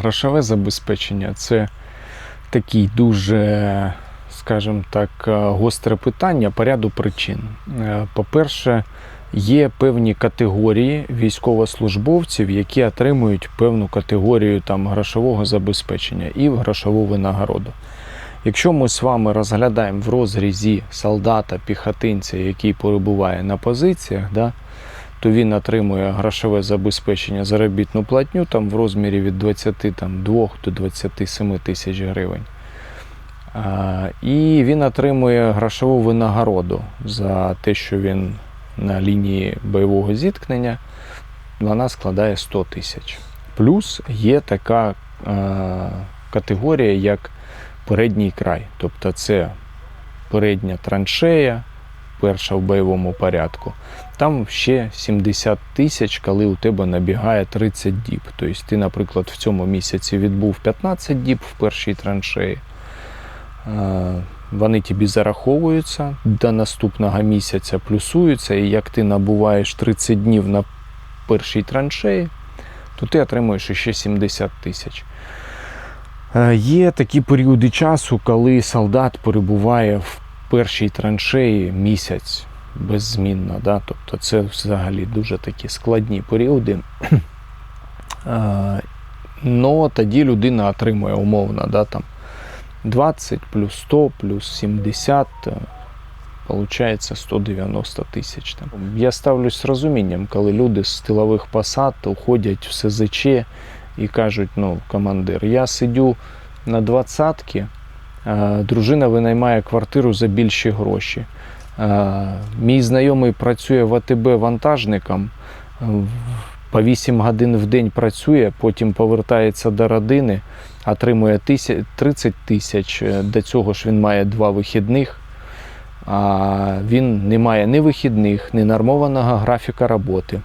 Грошове забезпечення це такий дуже, скажімо так, е, гостре питання по ряду причин. Е, По-перше, є певні категорії військовослужбовців, які отримують певну категорію там, грошового забезпечення і грошову винагороду. Якщо ми з вами розглядаємо в розрізі солдата, піхотинця, який перебуває на позиціях, да, то він отримує грошове забезпечення заробітну платню там в розмірі від 22 до 27 тисяч гривень. І він отримує грошову винагороду за те, що він на лінії бойового зіткнення, вона складає 100 тисяч. Плюс є така категорія, як передній край. Тобто це передня траншея, перша в бойовому порядку. Там ще 70 тисяч, коли у тебе набігає 30 діб. Тобто ти, наприклад, в цьому місяці відбув 15 діб в першій траншеї. Вони тобі зараховуються до наступного місяця, плюсуються, і як ти набуваєш 30 днів на першій траншеї, то ти отримуєш ще 70 тисяч. Е, Є такі періоди часу, коли солдат перебуває в першій траншеї місяць беззмінно. Да? Тобто це взагалі дуже такі складні періоди. Но тоді людина отримує умовно да, там 20 плюс 100 плюс 70, е, получається 190 тисяч. Я ставлюсь з розумінням, коли люди з тилових посад уходять в СЗЧ і кажуть, ну, командир, я сидю на двадцятки, дружина винаймає квартиру за більші гроші. Е, Мій знайомий працює в АТБ вантажником, е, по 8 годин в день працює, потім повертається до родини, отримує 30 тисяч. Е, До цього ж він має два вихідних. А він не має ні вихідних, ні нормованого графіка роботи.